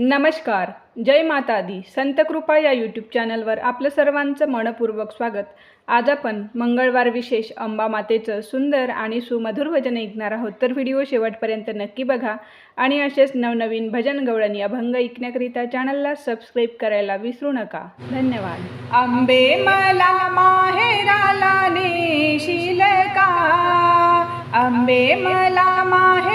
नमस्कार जय माता दी संत कृपा या यूट्यूब चॅनलवर आपलं सर्वांचं मनपूर्वक स्वागत. आज आपण मंगळवार विशेष अंबा मातेचं सुंदर आणि सुमधुर भजन ऐकणार आहोत. तर व्हिडिओ शेवटपर्यंत नक्की बघा आणि असेच नवनवीन भजन गवळणी अभंग ऐकण्याकरिता चॅनलला सबस्क्राईब करायला विसरू नका. धन्यवाद. आंबे मला माहेराला नेशील का? आंबे मला माहे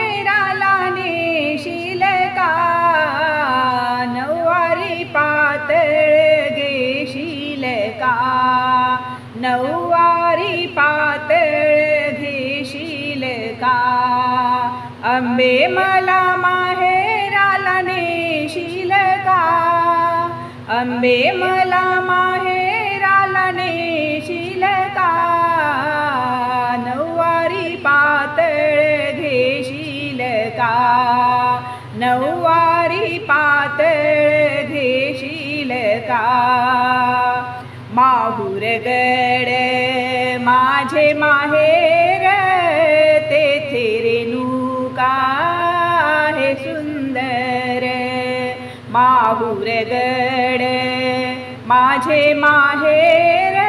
पातळ घेशील का नऊवारी पातळ घेशील का आंबे मला माहेराला नेशील का आंबे मला माहेराला नेशील का नऊवारी पातळ घेशील का नऊ का? माहुर गड माझे माहेर तेथे रेणुका हे सुंदर माहुर गड माझे माहेर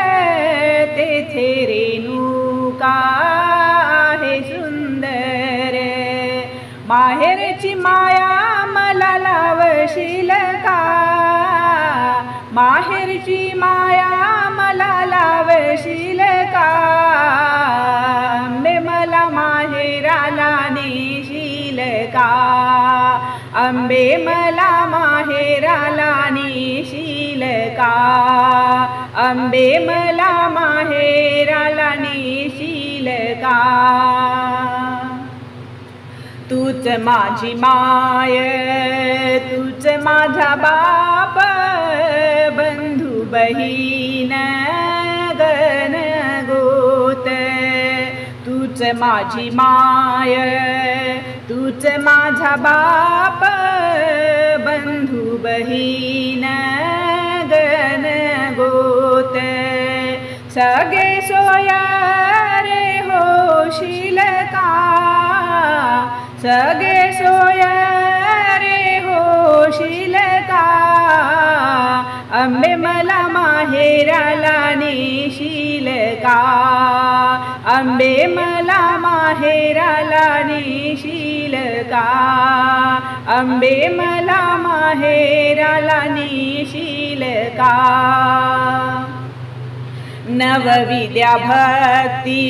तेथे रेणुका हे सुंदर माहेरची माया मला लावशील का? माहेरची माया मला लावशील का? आंबे मला माहेराला नेशील का? आंबे मला माहेराला नेशील का? आंबे मला माहेराला नेशील का? तूच माझी माय तूच माझा बाप बंधू बहीण गण गोत. तूच माझी माय तूच माझा बाप बंधू बहीण गण गोत. सगळे सोया रे होशील का? सगे सोयरे होशील का अंबे मला माहेराला नेशील का अंबे मला माहेराला नेशील का अंबे मला माहेराला नेशील का नवविद्या भक्ती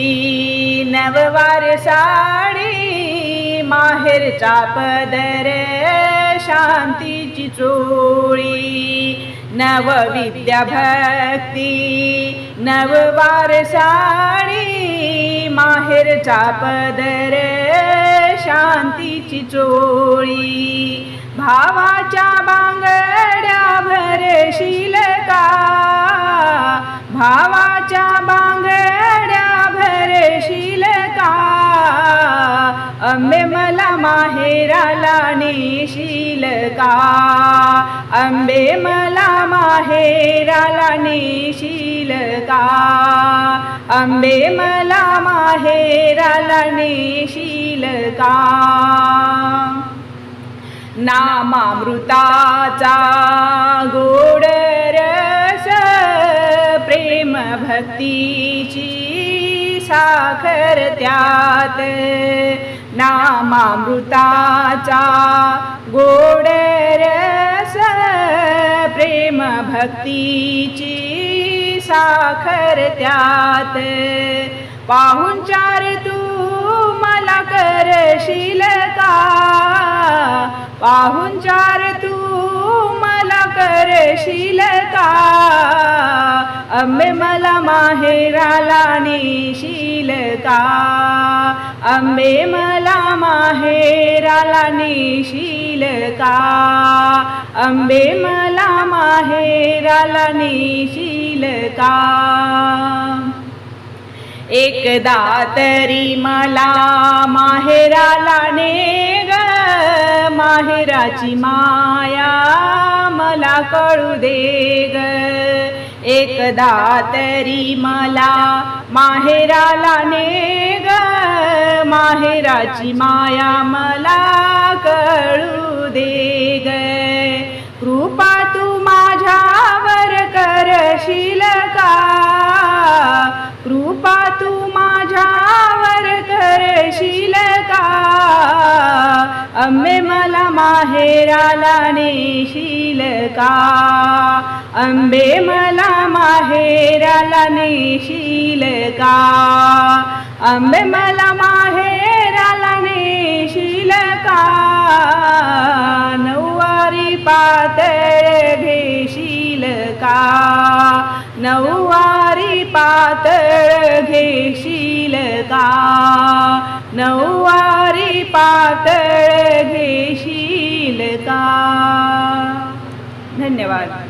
नववारसा माहेरचा पदर शांतीची चोळी. नवविद्या भक्ती नववार साडी माहेरचा पदर शांतीची चोळी. भावाच्या बांग मला माहेराला नेशील का? अंबे मला माहेराला नेशील का? अंबे मला माहेराला नेशील का? नामामृताचा गोड रस प्रेम भक्तीची साखर त्यात. नामामृताचा गोड रस प्रेम भक्तीची साखर त्यात. पाहून चार तू मला करशील का? पाहून चार तू मला करशील का? अम्मे मला माहेराला नेशील का? आंबे मला माहेराला नेशील का? आंबे मला माहेराला नेशील का? एकदा तरी मला माहेराला ने ग माहेराची माया मला कळू दे ग एकदा तरी मला माहेराला ने ग माहेराची माया मला कळू दे ग. कृपा तू माझ्यावर करशील का? कृपा तू माझ्यावर करशील का? अम्मे मला माहेराला नेशील का? अंबे मला माहेराला नेशील का? अंबे मला माहेराला नेशील का? नऊवारी पातळ घेशील का? नऊवारी पातळ घेशील का? नऊवारी पातळ घेशील का? धन्यवाद.